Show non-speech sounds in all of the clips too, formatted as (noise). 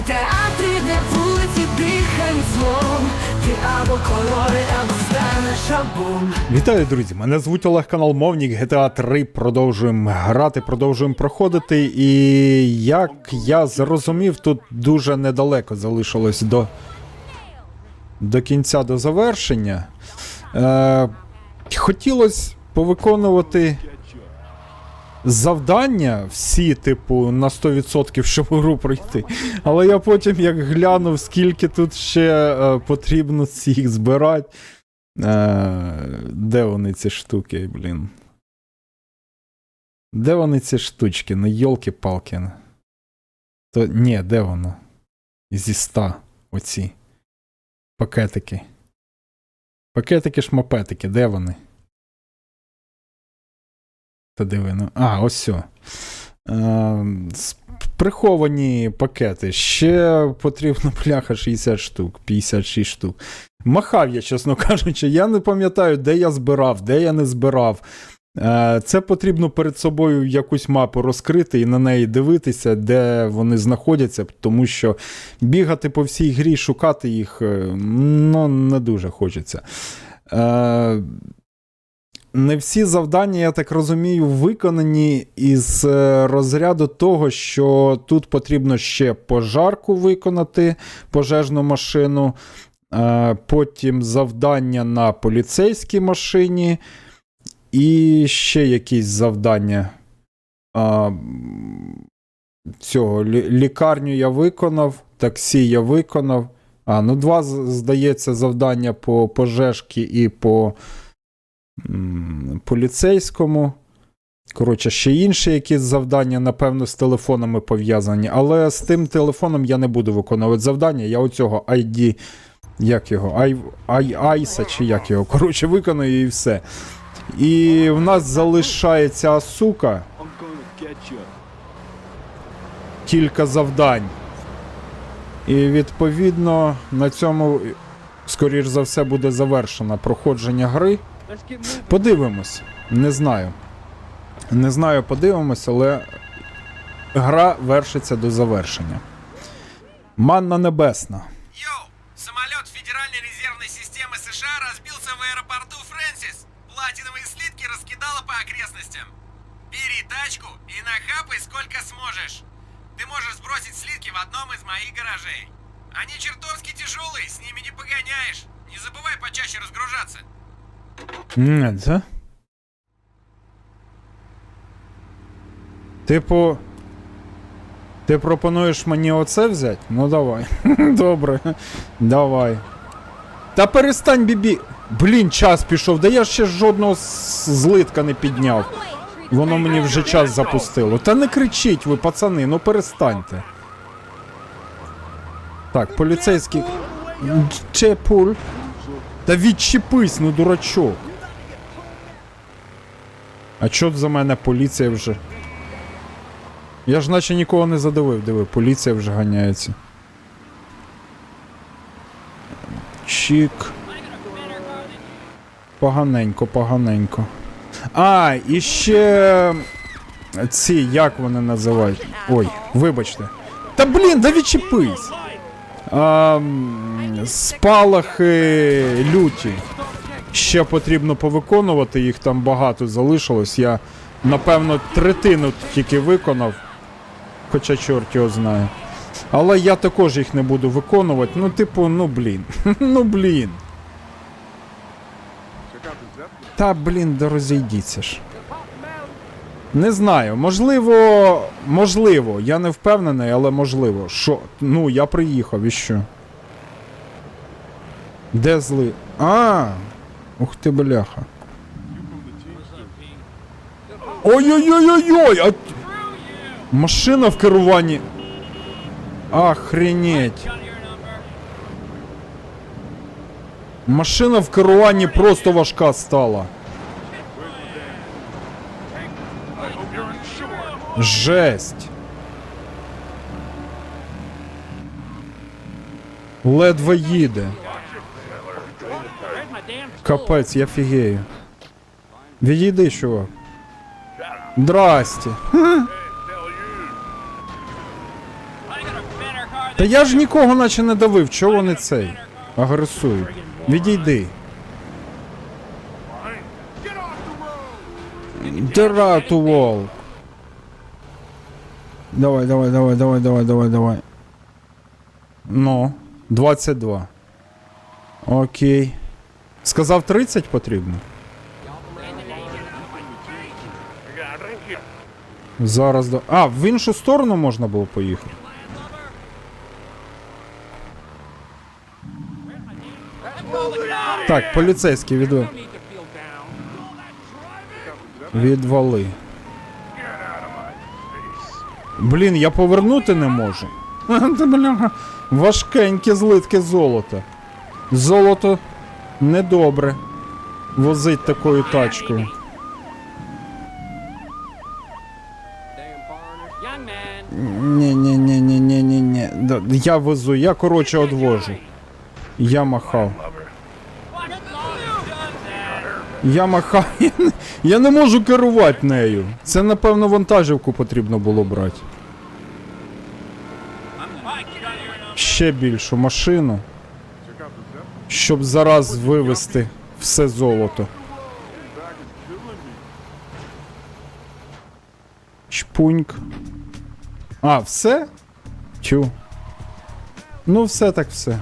Театри, де вулиці дихають злом Ти або кольори, або станеш абом Вітаю, друзі! Мене звуть Олег Канал Мовнік, GTA 3 продовжуємо грати, продовжуємо проходити. І як я зрозумів, тут дуже недалеко залишилось до, до кінця, до завершення. Е, хотілося повиконувати завдання всі, типу, на 100%, щоб гру пройти. Але я потім як глянув, скільки тут ще е, потрібно всіх збирати. Е, де вони ці штуки, блін? Де вони ці штучки? Ну, йолки-палки. То ні, де воно? Зі ста оці. Пакетики. Пакетики шмапетики, де вони? Та? Ну? А, ось все. Е, приховані пакети. Ще потрібно, (laughs) бляха, 60 штук, 56 штук. Махав я, чесно (laughs) кажучи, я не пам'ятаю, де я збирав, де я не збирав. Е, Це потрібно перед собою якусь мапу розкрити і на неї дивитися, де вони знаходяться, тому що бігати по всій грі, шукати їх е, ну, не дуже хочеться. Не всі завдання, я так розумію, виконані із е, розряду того, що тут потрібно ще пожарку виконати, пожежну машину. Е, Потім завдання на поліцейській машині. І ще якісь завдання. Цього лікарню я виконав, таксі я виконав. А, ну два, здається, завдання по пожежці і по поліцейському. Коротше, ще інші якісь завдання, напевно, з телефонами пов'язані. Але з тим телефоном я не буду виконувати завдання. Я оцього ID як його? Айса чи як його? Коротше, виконую і все. І в нас залишається you. Кілька завдань. І відповідно на цьому, скоріш за все, буде завершено проходження гри. Let's get moving. Подивимось. Не знаю. Не знаю, подивимось, але гра вершиться до завершення. Манна небесна. Йоу! Самолет Федеральной резервной системы США разбился в аэропорту Фрэнсис. Платиновые слитки раскидало по окрестностям. Бери тачку и нахапай сколько сможешь. Ты можешь сбросить слитки в одном из моих гаражей. Они чертовски тяжелые, с ними не погоняешь. Не забывай почаще разгружаться. Не, це? Типу. Ти пропонуєш мені оце взяти? Ну давай. (laughs) Добре. Давай. Та перестань бібі. Блін, час пішов, да я ще жодного злитка не підняв. Воно мені вже час запустило. Та не кричіть ви, пацани, ну перестаньте. Так, поліцейський. Чепуль. Та відчепись, ну дурачок. А чо за мене поліція вже? Я ж наче нікого не задавив, диви, поліція вже ганяється. Чік. Поганенько, поганенько. А, і ще. Ці, як вони називають? Ой, вибачте. Та блін, да відчепись! А, спалахи люті. Ще потрібно повиконувати, їх там багато залишилось. Я, напевно, третину тільки виконав. Хоча чорт його знає. Але я також їх не буду виконувати. Ну, типу, ну блін. (laughs) ну блін. Та блін, да розійдіться ж. Не знаю, можливо, можливо, я не впевнений, але можливо. Що? Ну, я приїхав і що? Де зли? А! Ух ти, бляха. Ой-ой-ой-ой-ой! А... Машина в керуванні. Охренеть. Машина в керуванні просто важка стала. Жесть. Ледве їде. Капець, я фігею. Відійди, чувак. Здрасте. Car Та я ж нікого наче не давив, чого вони цей? Агресують. Відійди. Дира вол. Давай, давай, давай, давай, давай, давай, давай. Ну, 22. Окей. Сказав 30 потрібно. Зараз до. А, в іншу сторону можна було поїхати. Так, поліцейський відвали. Відвали. Блін, я повернути не можу. (laughs) Важкеньке злитке золото. Золото недобре. Возить такою тачкою. Ні, ні, ні, ні, ні, ні, ні. Я везу, я коротше одвожу. Я махав. Я махав. (laughs) Я не, можу керувати нею. Це напевно вантажівку потрібно було брати. Ще більшу машину. Щоб зараз вивезти все золото. Чпуньк. А, все? Тю. Ну, все так все.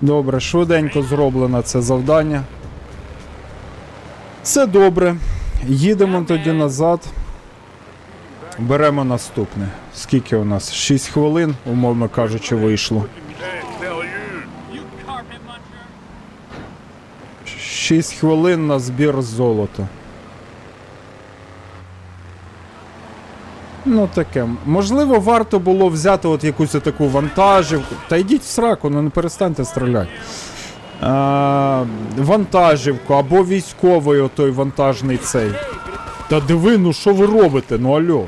Добре, швиденько зроблено це завдання. Все добре. Їдемо тоді назад. Беремо наступне. Скільки у нас? 6 хвилин, умовно кажучи, вийшло. 6 хвилин на збір золота. Ну таке. Можливо, варто було взяти от якусь таку вантажівку. Та йдіть в сраку, ну не перестаньте стріляти. А, вантажівку або військовий отой вантажний цей. Та диви, ну що ви робите? Ну альо.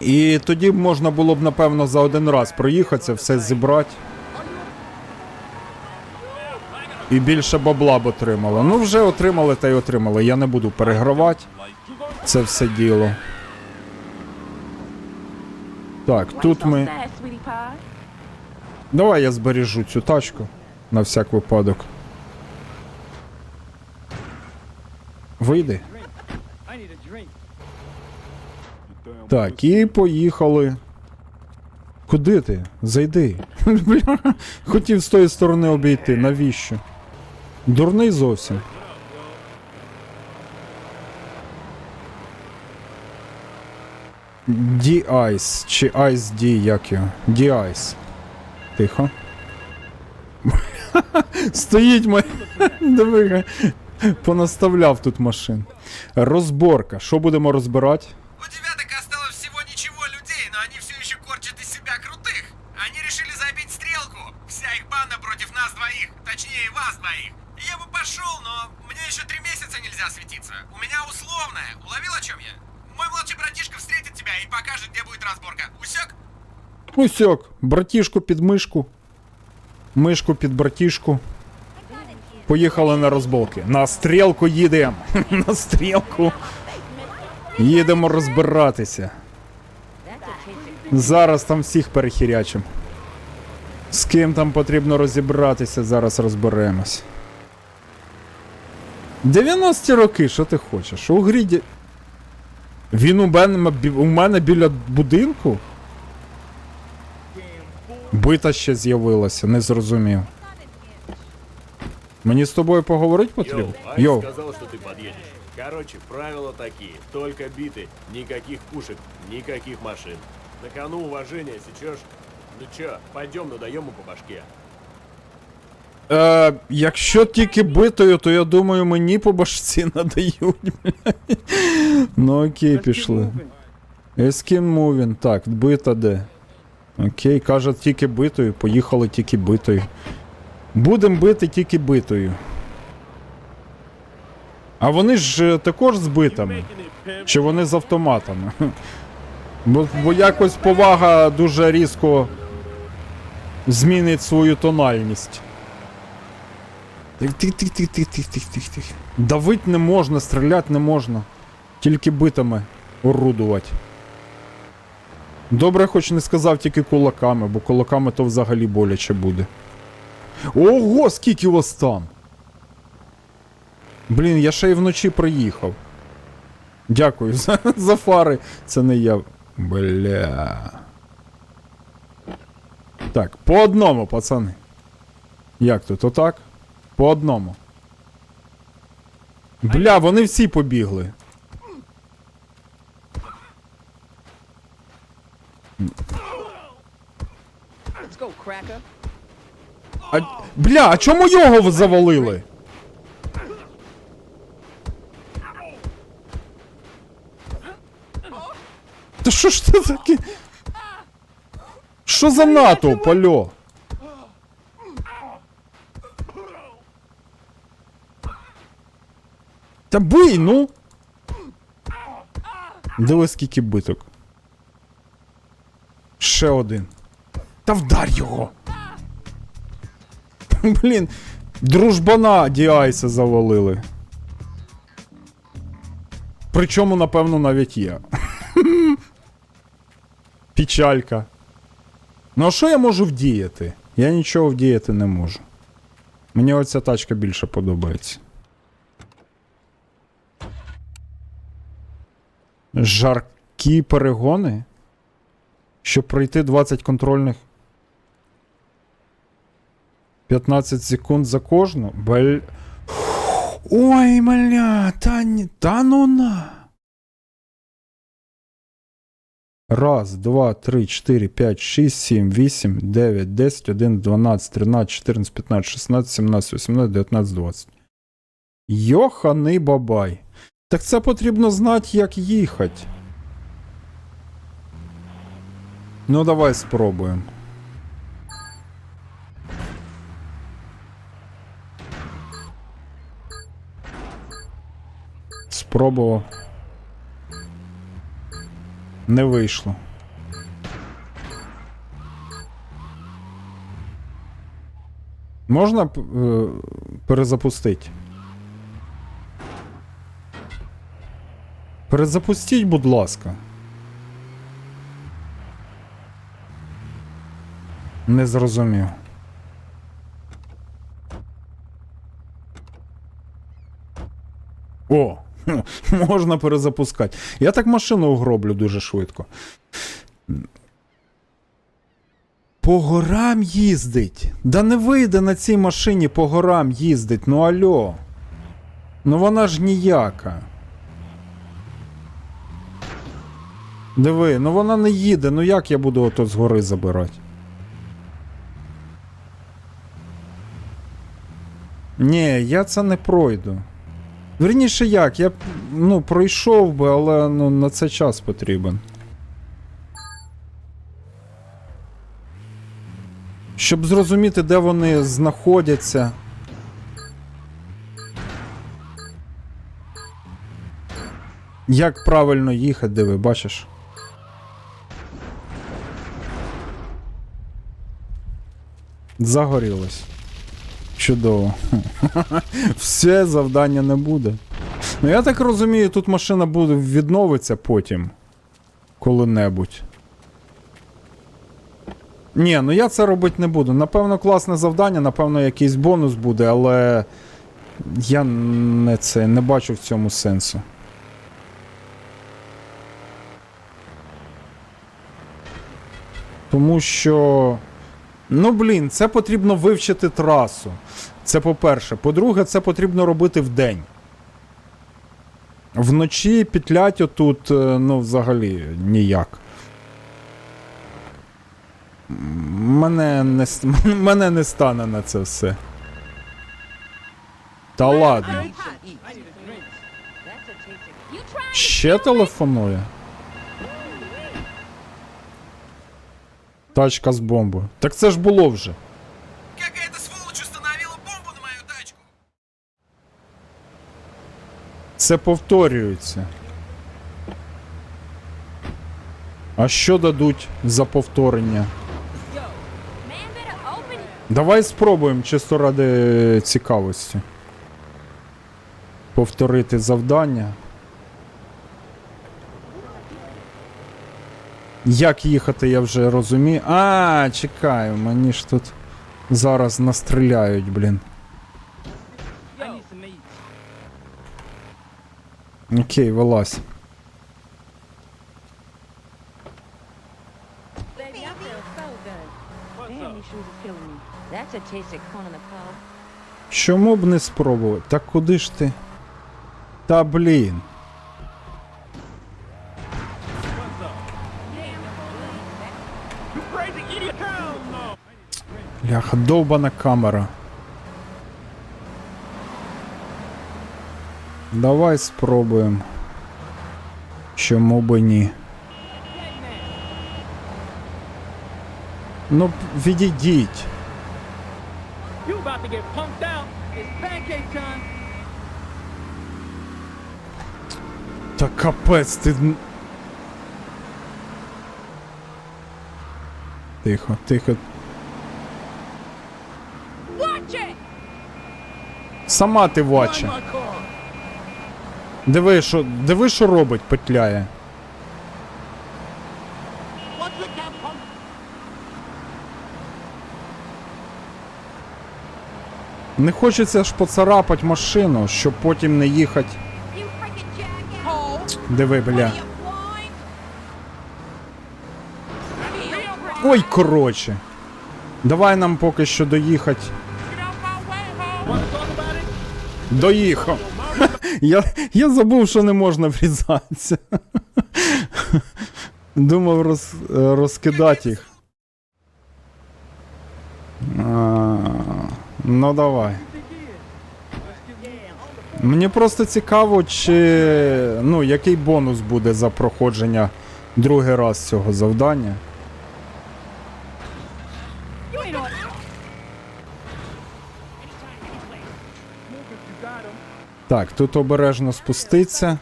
І тоді можна було б, напевно, за один раз проїхатися, все зібрати. І більше бабла б отримали. Ну, вже отримали та й отримали. Я не буду перегравати це все діло. Так, тут ми. Давай я збережу цю тачку на всяк випадок. Вийди. Так, і поїхали. Куди ти? Зайди. (laughs) Хотів з тої сторони обійти. Навіщо? Дурний зовсім. D-Ice чи Ice D, як його? D-Ice. Тихо. (laughs) Стоїть мой. (laughs) Диви, понаставляв тут машин. Розборка. Що будемо розбирати? У девяток осталось всего ничего людей, но они все еще корчат из себя крутых. Они решили забить стрелку. Вся их банда против нас двоих. Точнее, вас двоих. Я бы пошел, но мне еще три месяца нельзя светиться. У меня условная. Уловил, о чем я? Мой младший братишка встретит тебя и покажет, где будет разборка. Усек? Усьок, братішку під мишку. Мишку під братішку. Поїхали на розболки. На стрілку їдемо. (laughs) на стрілку. Їдемо розбиратися. Зараз там всіх перехірячим. З ким там потрібно розібратися, зараз розберемось. 90-ті роки, що ти хочеш? У гріді. Він у мене, у мене біля будинку? Бита ще з'явилася, не зрозумів. Мені з тобою поговорити потрібно? Айс Йоу. сказал, что ты подъедешь. Короче, правила такие. Только биты, никаких пушек, никаких машин. На кону уважение сечешь. Ну чё, пойдем надаем ему по башке. Е, якщо тільки битою, то я думаю, мені по башці надають. блядь. ну окей, пішли. Ескін мувін. Так, бита де? Окей, каже тільки битою, поїхали тільки битою. Будем бити тільки битою. А вони ж е, також з битами. Чи вони з автоматами? (laughs) Бо, бо якось повага дуже різко змінить свою тональність. Тих. Давить не можна, стріляти не можна. Тільки битами орудувати. Добре, хоч не сказав тільки кулаками, бо кулаками то взагалі боляче буде. Ого, скільки вас там! Блін, я ще й вночі приїхав. Дякую за, за фари. Це не я. Бля. Так, по одному, пацани. Як тут, отак? По одному. Бля, вони всі побігли. А, бля, а чому його завалили? Та що ж це таке? Що за натовп, алло? Та бий, ну! Диви скільки биток. Ще один. Та вдар його! (laughs) Блін, дружбана Діайса завалили. Причому, напевно, навіть я. (laughs) Печалька. Ну а що я можу вдіяти? Я нічого вдіяти не можу. Мені оця тачка більше подобається. Жаркі перегони? Щоб пройти 20 контрольних. 15 секунд за кожну. Бель. Ой, маля, та, та ну на. Раз, два, три, чотири, п'ять, шість, сім, вісім, дев'ять, десять, один, дванадцять, тринадцять, чотирнадцять, п'ятнадцять, шістнадцять, сімнадцять, вісімнадцять, дев'ятнадцять, двадцять. Йоханий бабай. Так це потрібно знати, як їхати. Ну, давай спробуємо. Спробував. Не вийшло. Можна е, перезапустити? Перезапустіть, будь ласка. Не зрозумів. О, (laughs) можна перезапускати. Я так машину угроблю дуже швидко. По горам їздить. Да не вийде на цій машині по горам їздить, ну альо. Ну вона ж ніяка. Диви, ну вона не їде, ну як я буду ото з гори забирати? Ні, я це не пройду. Верніше як, я б ну, пройшов би, але ну, на це час потрібен. Щоб зрозуміти, де вони знаходяться. Як правильно їхати, диви, бачиш? Загорілось. Чудово. (laughs) Все завдання не буде. Ну я так розумію, тут машина буде відновиться потім. Коли-небудь. Ні, ну я це робити не буду. Напевно, класне завдання, напевно, якийсь бонус буде, але я не це не бачу в цьому сенсу. Тому що. Ну, блін, це потрібно вивчити трасу. Це по-перше. По-друге, це потрібно робити вдень. Вночі петлять отут, е, ну, взагалі, ніяк. Мене не, (laughs) мене не стане на це все. Та ладно. Ще телефонує? Тачка з бомбою. Так це ж було вже. Какая-то сволочь установила бомбу на мою тачку. Це повторюється. А що дадуть за повторення? Давай спробуємо чисто ради цікавості. Повторити завдання. Як їхати, я вже розумію. А, чекаю, мені ж тут зараз настріляють, блін. Окей, вилазь. Чому б не спробувати? Та куди ж ти? Та блін. Ляха, довбана камера. Давай спробуємо. Чому би ні? Ну, відійдіть. Та капець, ти. Тихо, тихо. Сама ти ваче. Диви, що, диви, що робить, петляє. Не хочеться ж поцарапать машину, щоб потім не їхати. Диви, бля. Ой, короче. Давай нам поки що доїхати. Доїхав. (laughs) Я, я забув, що не можна врізатися. (laughs) Думав роз, розкидати їх. А, ну давай. Мені просто цікаво, чи ну, який бонус буде за проходження другий раз цього завдання. Так, тут обережно спуститься.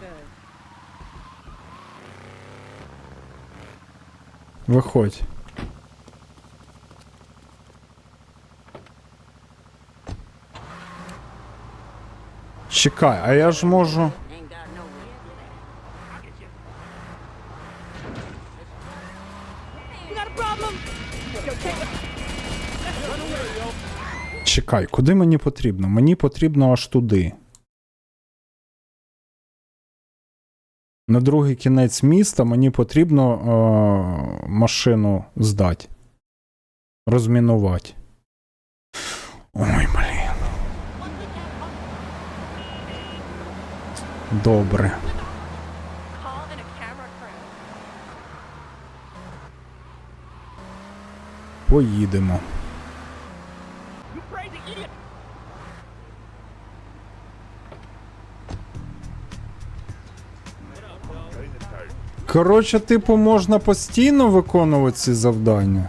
Виходь. Чекай, а я ж можу. Чекай, куди мені потрібно? Мені потрібно аж туди. На другий кінець міста мені потрібно е- машину здати. Розмінувати. Ой, блін. Добре. Поїдемо. Коротше, типу, можна постійно виконувати ці завдання.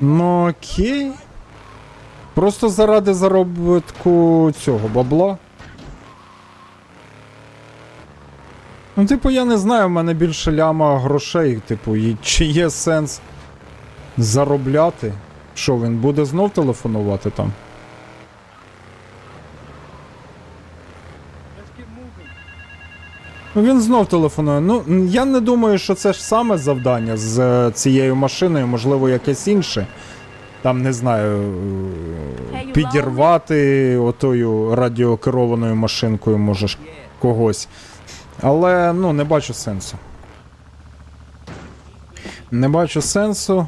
Ну окей. Просто заради заробітку цього бабла. Ну, типу, я не знаю, в мене більше ляма грошей, типу, і чи є сенс заробляти? Що, він буде знов телефонувати там? Він знов телефонує. Ну, я не думаю, що це ж саме завдання з е, цією машиною, можливо, якесь інше. Там, не знаю, е, підірвати отою радіокерованою машинкою можеш когось. Але ну, не бачу сенсу. Не бачу сенсу.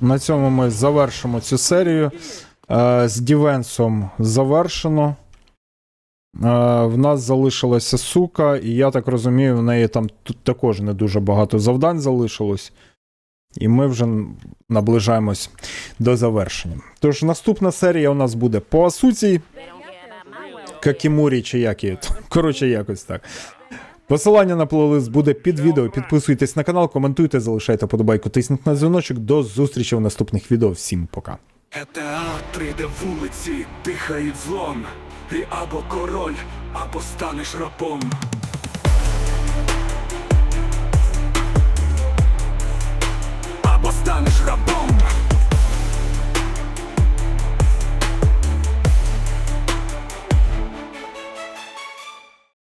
На цьому ми завершимо цю серію. Е, з Дівенсом завершено. Е, в нас залишилася сука, і я так розумію, в неї там тут також не дуже багато завдань залишилось. І ми вже наближаємось до завершення. Тож наступна серія у нас буде по Асуці, They don't care about my well. Какімурі чи як її. Коротше, якось так. Посилання на плейлист буде під відео. Підписуйтесь на канал, коментуйте, залишайте подобайку, тисніть на дзвіночок. До зустрічі в наступних відео. Всім пока. GTA 3D вулиці дихають злом. Ти або король, або станеш рабом. Або станеш рабом.